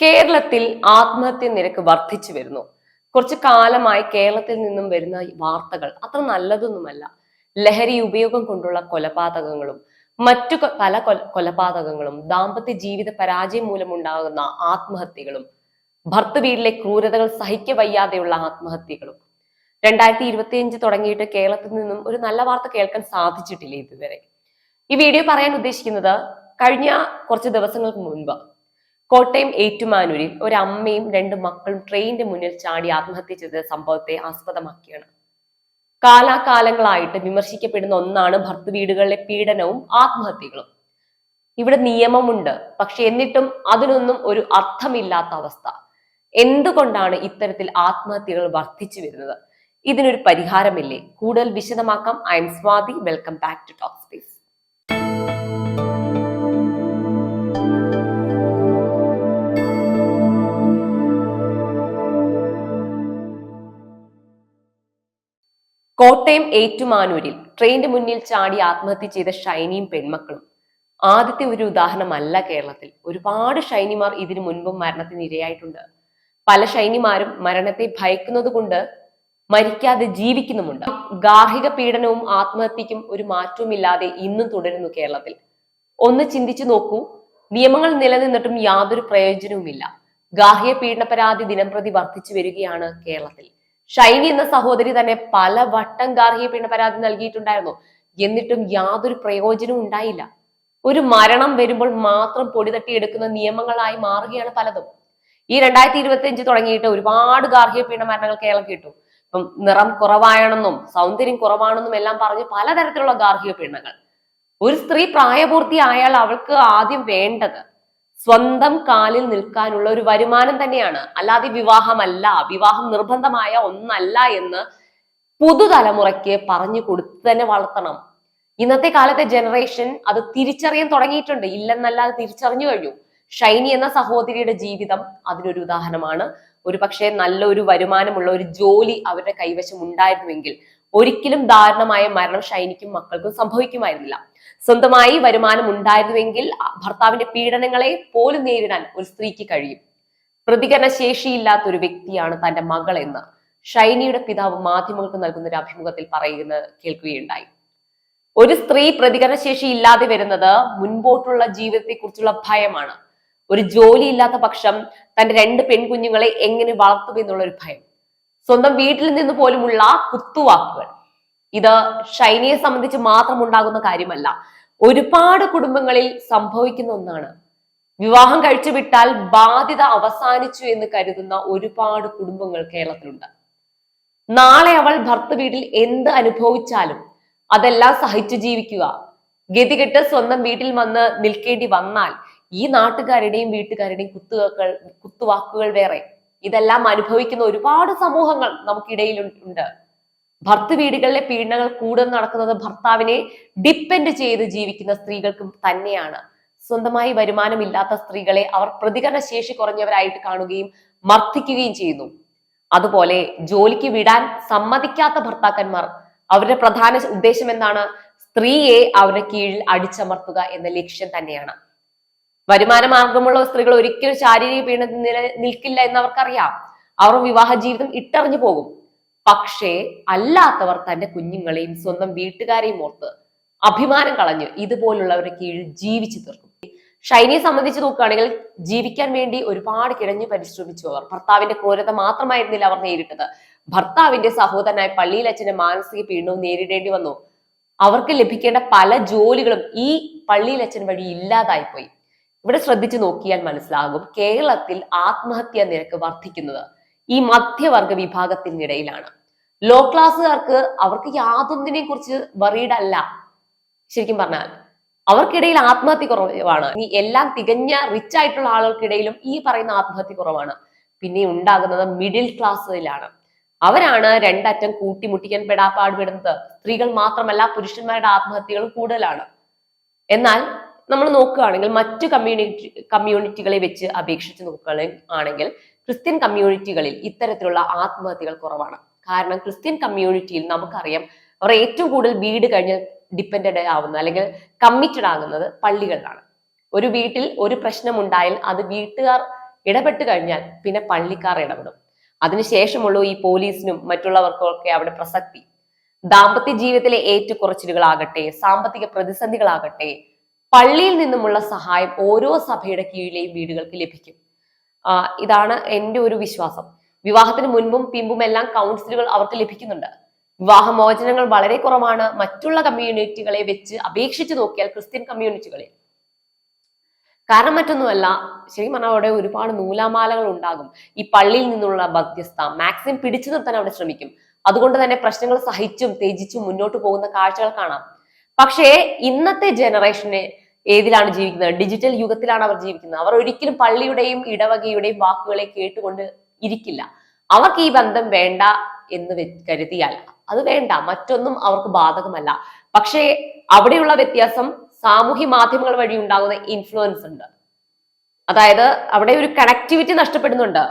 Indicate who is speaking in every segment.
Speaker 1: കേരളത്തിൽ ആത്മഹത്യ നിരക്ക് വർദ്ധിച്ചു വരുന്നു. കുറച്ച് കാലമായി കേരളത്തിൽ നിന്നും വരുന്ന വാർത്തകൾ അത്ര നല്ലതൊന്നുമല്ല. ലഹരി ഉപയോഗം കൊണ്ടുള്ള കൊലപാതകങ്ങളും മറ്റു പല കൊലപാതകങ്ങളും ദാമ്പത്യ ജീവിത പരാജയം മൂലമുണ്ടാകുന്ന ആത്മഹത്യകളും ഭർത്തൃ വീട്ടിലെ ക്രൂരതകൾ സഹിക്ക വയ്യാതെയുള്ള ആത്മഹത്യകളും. രണ്ടായിരത്തി ഇരുപത്തിയഞ്ച് തുടങ്ങിയിട്ട് കേരളത്തിൽ നിന്നും ഒരു നല്ല വാർത്ത കേൾക്കാൻ സാധിച്ചിട്ടില്ല ഇതുവരെ. ഈ വീഡിയോ പറയാൻ ഉദ്ദേശിക്കുന്നത് കഴിഞ്ഞ കുറച്ച് ദിവസങ്ങൾക്ക് മുൻപ് കോട്ടയം ഏറ്റുമാനൂരിൽ ഒരു അമ്മയും രണ്ട് മക്കളും ട്രെയിനിന്റെ മുന്നിൽ ചാടി ആത്മഹത്യ ചെയ്ത സംഭവത്തെ ആസ്പദമാക്കിയാണ്. കാലാകാലങ്ങളായിട്ട് വിമർശിക്കപ്പെടുന്ന ഒന്നാണ് ഭർത്തൃ വീടുകളിലെ പീഡനവും ആത്മഹത്യകളും. ഇവിടെ നിയമമുണ്ട് പക്ഷെ എന്നിട്ടും അതിനൊന്നും ഒരു അർത്ഥമില്ലാത്ത അവസ്ഥ. എന്തുകൊണ്ടാണ് ഇത്തരത്തിൽ ആത്മഹത്യകൾ വർദ്ധിച്ചു വരുന്നത്? ഇതിനൊരു പരിഹാരമില്ലേ? കൂടുതൽ വിശദമാക്കാം. I'm Swathi. Welcome back to talk space. Kottayam ഏറ്റുമാനൂരിൽ ട്രെയിനിന്റെ മുന്നിൽ ചാടി ആത്മഹത്യ ചെയ്ത ഷൈനിയും പെൺമക്കളും. ആദ്യത്തെ ഒരു ഉദാഹരണമല്ല കേരളത്തിൽ. ഒരുപാട് ഷൈനിമാർ ഇതിനു മുൻപും മരണത്തിന് ഇരയായിട്ടുണ്ട്. പല ഷൈനിമാരും മരണത്തെ ഭയക്കുന്നത് കൊണ്ട് മരിക്കാതെ ജീവിക്കുന്നുമുണ്ട്. ഗാർഹിക പീഡനവും ആത്മഹത്യക്കും ഒരു മാറ്റവുമില്ലാതെ ഇന്നും തുടരുന്നു കേരളത്തിൽ. ഒന്ന് ചിന്തിച്ചു നോക്കൂ. നിയമങ്ങൾ നിലനിന്നിട്ടും യാതൊരു പ്രയോജനവുമില്ല. ഗാർഹിക പീഡന പരാതി ദിനംപ്രതി വർദ്ധിച്ചു വരികയാണ് കേരളത്തിൽ. ഷൈനി എന്ന സഹോദരി തന്നെ പല വട്ടം ഗാർഹിക പീഡന പരാതി നൽകിയിട്ടുണ്ടായിരുന്നു. എന്നിട്ടും യാതൊരു പ്രയോജനവും ഉണ്ടായില്ല. ഒരു മരണം വരുമ്പോൾ മാത്രം പൊടി തട്ടിയെടുക്കുന്ന നിയമങ്ങളായി മാറുകയാണ് പലതും. ഈ രണ്ടായിരത്തി ഇരുപത്തി അഞ്ച് തുടങ്ങിയിട്ട് ഒരുപാട് ഗാർഹിക പീഡന മരണങ്ങൾ കേരളം കിട്ടും. ഇപ്പം നിറം കുറവാണെന്നും സൗന്ദര്യം കുറവാണെന്നും എല്ലാം പറഞ്ഞ് പലതരത്തിലുള്ള ഗാർഹിക പീഡനങ്ങൾ. ഒരു സ്ത്രീ പ്രായപൂർത്തിയായാൽ അവൾക്ക് ആദ്യം വേണ്ടത് സ്വന്തം കാലിൽ നിൽക്കാനുള്ള ഒരു വരുമാനം തന്നെയാണ്. അല്ലാതെ വിവാഹമല്ല. വിവാഹം നിർബന്ധമായ ഒന്നല്ല എന്ന് പുതുതലമുറയ്ക്ക് പറഞ്ഞു കൊടുത്ത് തന്നെ വളർത്തണം. ഇന്നത്തെ കാലത്തെ ജനറേഷൻ അത് തിരിച്ചറിയാൻ തുടങ്ങിയിട്ടുണ്ട്. ഇല്ലെന്നല്ല അത് തിരിച്ചറിഞ്ഞു കഴിഞ്ഞു. ഷൈനി എന്ന സഹോദരിയുടെ ജീവിതം അതിനൊരു ഉദാഹരണമാണ്. ഒരു പക്ഷേ നല്ലൊരു വരുമാനമുള്ള ഒരു ജോലി അവരുടെ കൈവശം ഉണ്ടായിരുന്നുവെങ്കിൽ ഒരിക്കലും ദാരുണമായ മരണം ഷൈനിക്കും മക്കൾക്കും സംഭവിക്കുമായിരുന്നില്ല. സ്വന്തമായി വരുമാനം ഉണ്ടായിരുന്നുവെങ്കിൽ ഭർത്താവിന്റെ പീഡനങ്ങളെ പോലും നേരിടാൻ ഒരു സ്ത്രീക്ക് കഴിയും. പ്രതികരണ ശേഷിയില്ലാത്ത ഒരു വ്യക്തിയാണ് തന്റെ മകൾ എന്ന് ഷൈനിയുടെ പിതാവ് മാധ്യമങ്ങൾക്ക് നൽകുന്ന ഒരു അഭിമുഖത്തിൽ പറയുന്നത് കേൾക്കുകയുണ്ടായി. ഒരു സ്ത്രീ പ്രതികരണ ശേഷി ഇല്ലാതെ വരുന്നത് മുൻപോട്ടുള്ള ജീവിതത്തെ കുറിച്ചുള്ള ഭയമാണ്. ഒരു ജോലി ഇല്ലാത്ത പക്ഷം തന്റെ രണ്ട് പെൺകുഞ്ഞുങ്ങളെ എങ്ങനെ വളർത്തും എന്നുള്ള ഒരു ഭയം. സ്വന്തം വീട്ടിൽ നിന്ന് പോലുമുള്ള കുത്തുവാക്കുകൾ. ഇത് ഷൈനിയെ സംബന്ധിച്ച് മാത്രം ഉണ്ടാകുന്ന കാര്യമല്ല. ഒരുപാട് കുടുംബങ്ങളിൽ സംഭവിക്കുന്ന ഒന്നാണ്. വിവാഹം കഴിച്ചു വിട്ടാൽ ബാധ്യത അവസാനിച്ചു എന്ന് കരുതുന്ന ഒരുപാട് കുടുംബങ്ങൾ കേരളത്തിലുണ്ട്. നാളെ അവൾ ഭർത്ത വീട്ടിൽ എന്ത് അനുഭവിച്ചാലും അതെല്ലാം സഹിച്ചു ജീവിക്കുക. ഗതികെട്ട് സ്വന്തം വീട്ടിൽ വന്ന് നിൽക്കേണ്ടി വന്നാൽ ഈ നാട്ടുകാരുടെയും വീട്ടുകാരുടെയും കുത്തുവാക്കുകൾ കുത്തുവാക്കുകൾ വേറെ. ഇതെല്ലാം അനുഭവിക്കുന്ന ഒരുപാട് സമൂഹങ്ങൾ നമുക്കിടയിൽ ഉണ്ട്. ഭർത്തു വീടുകളിലെ പീഡനങ്ങൾ കൂടുതൽ നടക്കുന്നത് ഭർത്താവിനെ ഡിപ്പെൻഡ് ചെയ്ത് ജീവിക്കുന്ന സ്ത്രീകൾക്ക് തന്നെയാണ്. സ്വന്തമായി വരുമാനമില്ലാത്ത സ്ത്രീകളെ അവർ പ്രതികരണ ശേഷി കുറഞ്ഞവരായിട്ട് കാണുകയും മർദ്ദിക്കുകയും ചെയ്യുന്നു. അതുപോലെ ജോലിക്ക് വിടാൻ സമ്മതിക്കാത്ത ഭർത്താക്കന്മാർ അവരുടെ പ്രധാന ഉദ്ദേശം എന്താണ്? സ്ത്രീയെ അവരുടെ കീഴിൽ അടിച്ചമർത്തുക എന്ന ലക്ഷ്യം തന്നെയാണ്. വരുമാന മാർഗമുള്ള സ്ത്രീകൾ ഒരിക്കലും ശാരീരിക പീഡനത്തിൽ നില നിൽക്കില്ല എന്ന് അവർക്കറിയാം അവർ വിവാഹ ജീവിതം ഇട്ടറിഞ്ഞു പോകും. പക്ഷേ അല്ലാത്തവർ തന്റെ കുഞ്ഞുങ്ങളെയും സ്വന്തം വീട്ടുകാരെയും ഓർത്ത് അഭിമാനം കളഞ്ഞ് ഇതുപോലുള്ളവരുടെ കീഴിൽ ജീവിച്ചു തീർക്കും. ഷൈനിയെ സംബന്ധിച്ച് നോക്കുകയാണെങ്കിൽ ജീവിക്കാൻ വേണ്ടി ഒരുപാട് കിടഞ്ഞു പരിശ്രമിച്ചു അവർ. ഭർത്താവിന്റെ ക്രൂരത മാത്രമായിരുന്നില്ല അവർ നേരിട്ടത്. ഭർത്താവിന്റെ സഹോദരനായ പള്ളിയിൽ അച്ഛന്റെ മാനസിക പീഡനവും നേരിടേണ്ടി വന്നു. അവർക്ക് ലഭിക്കേണ്ട പല ജോലികളും ഈ പള്ളിയിൽ അച്ഛൻ വഴി ഇല്ലാതായിപ്പോയി. ഇവിടെ ശ്രദ്ധിച്ചു നോക്കിയാൽ മനസ്സിലാകും കേരളത്തിൽ ആത്മഹത്യാ നിരക്ക് വർദ്ധിക്കുന്നത് ഈ മധ്യവർഗ വിഭാഗത്തിനിടയിലാണ്. ലോ ക്ലാസ്സുകാർക്ക് അവർക്ക് യാതൊന്നിനെ കുറിച്ച് വറീഡ് അല്ല. ശരിക്കും പറഞ്ഞാൽ അവർക്കിടയിൽ ആത്മഹത്യ കുറവാണ്. ഈ എല്ലാം തികഞ്ഞ റിച്ച് ആയിട്ടുള്ള ആളുകൾക്കിടയിലും ഈ പറയുന്ന ആത്മഹത്യ കുറവാണ്. പിന്നെ ഉണ്ടാകുന്നത് മിഡിൽ ക്ലാസ്സിലാണ് അവരാണ് രണ്ടറ്റം കൂട്ടിമുട്ടിക്കാൻ പെടാപ്പാടുപെടുന്നത് സ്ത്രീകൾ മാത്രമല്ല പുരുഷന്മാരുടെ ആത്മഹത്യകളും കൂടുതലാണ്. എന്നാൽ നമ്മൾ നോക്കുകയാണെങ്കിൽ മറ്റ് കമ്മ്യൂണിറ്റി കമ്മ്യൂണിറ്റികളെ വെച്ച് അപേക്ഷിച്ച് നോക്കുകയാണെങ്കിൽ ക്രിസ്ത്യൻ കമ്മ്യൂണിറ്റികളിൽ ഇത്തരത്തിലുള്ള ആത്മഹത്യകൾ കുറവാണ്. കാരണം ക്രിസ്ത്യൻ കമ്മ്യൂണിറ്റിയിൽ നമുക്കറിയാം അവർ ഏറ്റവും കൂടുതൽ വീട് കഴിഞ്ഞ് ഡിപ്പെൻഡഡ് ആവുന്ന അല്ലെങ്കിൽ കമ്മിറ്റഡ് ആകുന്നത് പള്ളികളിലാണ്. ഒരു വീട്ടിൽ ഒരു പ്രശ്നം ഉണ്ടായാൽ അത് വീട്ടുകാർ ഇടപെട്ട് കഴിഞ്ഞാൽ പിന്നെ പള്ളിക്കാർ ഇടപെടും. അതിനുശേഷമുള്ള ഈ പോലീസിനും മറ്റുള്ളവർക്കൊക്കെ അവിടെ പ്രസക്തി. ദാമ്പത്യ ജീവിതത്തിലെ ഏറ്റക്കുറച്ചിലുകളാകട്ടെ സാമ്പത്തിക പ്രതിസന്ധികളാകട്ടെ പള്ളിയിൽ നിന്നുമുള്ള സഹായം ഓരോ സഭയുടെ കീഴിലെയും വീടുകൾക്ക് ലഭിക്കും. ഇതാണ് എന്റെ ഒരു വിശ്വാസം. വിവാഹത്തിന് മുൻപും പിമ്പും എല്ലാം കൗൺസിലുകൾ അവർക്ക് ലഭിക്കുന്നുണ്ട്. വിവാഹമോചനങ്ങൾ വളരെ കുറവാണ്. മറ്റുള്ള കമ്മ്യൂണിറ്റികളെ വെച്ച് അപേക്ഷിച്ച് നോക്കിയാൽ ക്രിസ്ത്യൻ കമ്മ്യൂണിറ്റികളിൽ. കാരണം മറ്റൊന്നുമല്ല ശരിക്കും പറഞ്ഞാൽ അവിടെ ഒരുപാട് നൂലാമാലകൾ ഉണ്ടാകും. ഈ പള്ളിയിൽ നിന്നുള്ള മധ്യസ്ഥ മാക്സിമം പിടിച്ചു നിർത്താൻ അവിടെ ശ്രമിക്കും. അതുകൊണ്ട് തന്നെ പ്രശ്നങ്ങൾ സഹിച്ചും ത്യജിച്ചും മുന്നോട്ട് പോകുന്ന കാഴ്ചകൾ കാണാം. പക്ഷേ ഇന്നത്തെ ജനറേഷന് ഏതിലാണ് ജീവിക്കുന്നത്? ഡിജിറ്റൽ യുഗത്തിലാണ് അവർ ജീവിക്കുന്നത്. അവർ ഒരിക്കലും പള്ളിയുടെയും ഇടവകയുടെയും വാക്കുകളെ കേട്ടുകൊണ്ട് ഇരിക്കില്ല. അവർക്ക് ഈ ബന്ധം വേണ്ട എന്ന് കരുതിയാൽ അത് വേണ്ട. മറ്റൊന്നും അവർക്ക് ബാധകമല്ല. പക്ഷേ അവിടെയുള്ള വ്യത്യാസം സാമൂഹ്യ മാധ്യമങ്ങൾ വഴി ഉണ്ടാകുന്ന ഇൻഫ്ലുവൻസ് ഉണ്ട്. അതായത് അവിടെ ഒരു കണക്ടിവിറ്റി നഷ്ടപ്പെടുന്നുണ്ട്.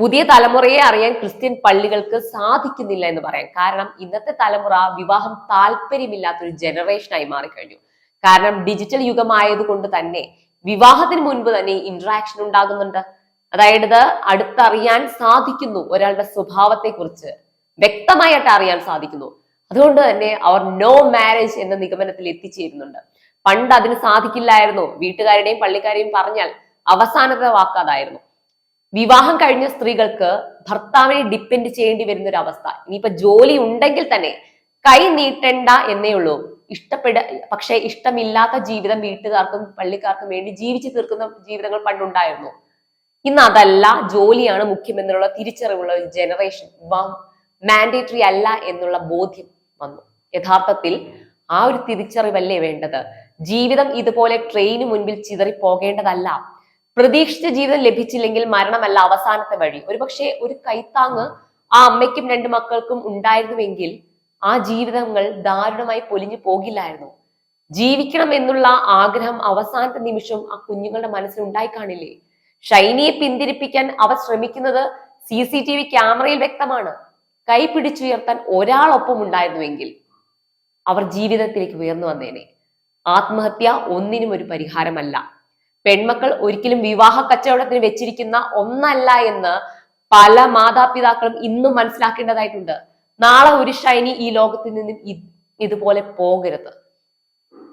Speaker 1: പുതിയ തലമുറയെ അറിയാൻ ക്രിസ്ത്യൻ പള്ളികൾക്ക് സാധിക്കുന്നില്ല എന്ന് പറയാം. കാരണം ഇന്നത്തെ തലമുറ വിവാഹം താല്പര്യമില്ലാത്തൊരു ജനറേഷനായി മാറിക്കഴിഞ്ഞു. കാരണം ഡിജിറ്റൽ യുഗമായത് കൊണ്ട് തന്നെ വിവാഹത്തിന് മുൻപ് തന്നെ ഇന്ററാക്ഷൻ ഉണ്ടാകുന്നുണ്ട്. അതായത് അടുത്തറിയാൻ സാധിക്കുന്നു ഒരാളുടെ സ്വഭാവത്തെ കുറിച്ച് വ്യക്തമായിട്ട് അറിയാൻ സാധിക്കുന്നു. അതുകൊണ്ട് തന്നെ അവർ നോ മാരേജ് എന്ന നിഗമനത്തിൽ എത്തിച്ചേരുന്നുണ്ട്. പണ്ട് അതിന് സാധിക്കില്ലായിരുന്നു. വീട്ടുകാരുടെയും പള്ളിക്കാരെയും പറഞ്ഞാൽ അവസാനത്തെ വാക്കതായിരുന്നു വിവാഹം കഴിഞ്ഞ സ്ത്രീകൾക്ക് ഭർത്താവിനെ ഡിപ്പെൻഡ് ചെയ്യേണ്ടി വരുന്ന ഒരു അവസ്ഥ. ഇനിയിപ്പോ ജോലി ഉണ്ടെങ്കിൽ തന്നെ കൈ നീട്ടണ്ട എന്നേ ഉള്ളൂ. ഇഷ്ടപ്പെട പക്ഷെ ഇഷ്ടമില്ലാത്ത ജീവിതം വീട്ടുകാർക്കും പള്ളിക്കാർക്കും വേണ്ടി ജീവിച്ചു തീർക്കുന്ന ജീവിതങ്ങൾ പണ്ടുണ്ടായിരുന്നു. ഇന്ന് അതല്ല ജോലിയാണ് മുഖ്യം എന്നുള്ള തിരിച്ചറിവുള്ള ഒരു ജനറേഷൻ മാൻഡേറ്ററി അല്ല എന്നുള്ള ബോധ്യം വന്നു. യഥാർത്ഥത്തിൽ ആ ഒരു തിരിച്ചറിവല്ലേ വേണ്ടത്? ജീവിതം ഇതുപോലെ ട്രെയിന് മുൻപിൽ ചിതറി പോകേണ്ടതല്ല പ്രതീക്ഷിച്ച ജീവിതം ലഭിച്ചില്ലെങ്കിൽ മരണമല്ല അവസാനത്തെ വഴി. ഒരുപക്ഷെ ഒരു കൈത്താങ് ആ അമ്മയ്ക്കും രണ്ട് മക്കൾക്കും ഉണ്ടായിരുന്നുവെങ്കിൽ ആ ജീവിതങ്ങൾ ദാരുണമായി പൊലിഞ്ഞു പോകില്ലായിരുന്നു. ജീവിക്കണം എന്നുള്ള ആഗ്രഹം അവസാനത്തെ നിമിഷം ആ കുഞ്ഞുങ്ങളുടെ മനസ്സിൽ ഉണ്ടായി കാണില്ലേ? ഷൈനിയെ പിന്തിരിപ്പിക്കാൻ അവർ ശ്രമിക്കുന്നത് സി സി ടി വി ക്യാമറയിൽ വ്യക്തമാണ്. കൈ പിടിച്ചുയർത്താൻ ഒരാളൊപ്പം ഉണ്ടായിരുന്നുവെങ്കിൽ അവർ ജീവിതത്തിലേക്ക് ഉയർന്നു വന്നേനെ. ആത്മഹത്യ ഒന്നിനും ഒരു പരിഹാരമല്ല. പെൺമക്കൾ ഒരിക്കലും വിവാഹ കച്ചവടത്തിന് വെച്ചിരിക്കുന്ന ഒന്നല്ല എന്ന് പല മാതാപിതാക്കളും ഇന്നും മനസ്സിലാക്കേണ്ടതായിട്ടുണ്ട്. നാളെ ഒരു ഷൈനി ഈ ലോകത്തിൽ നിന്നും ഇതുപോലെ പോകരുത്.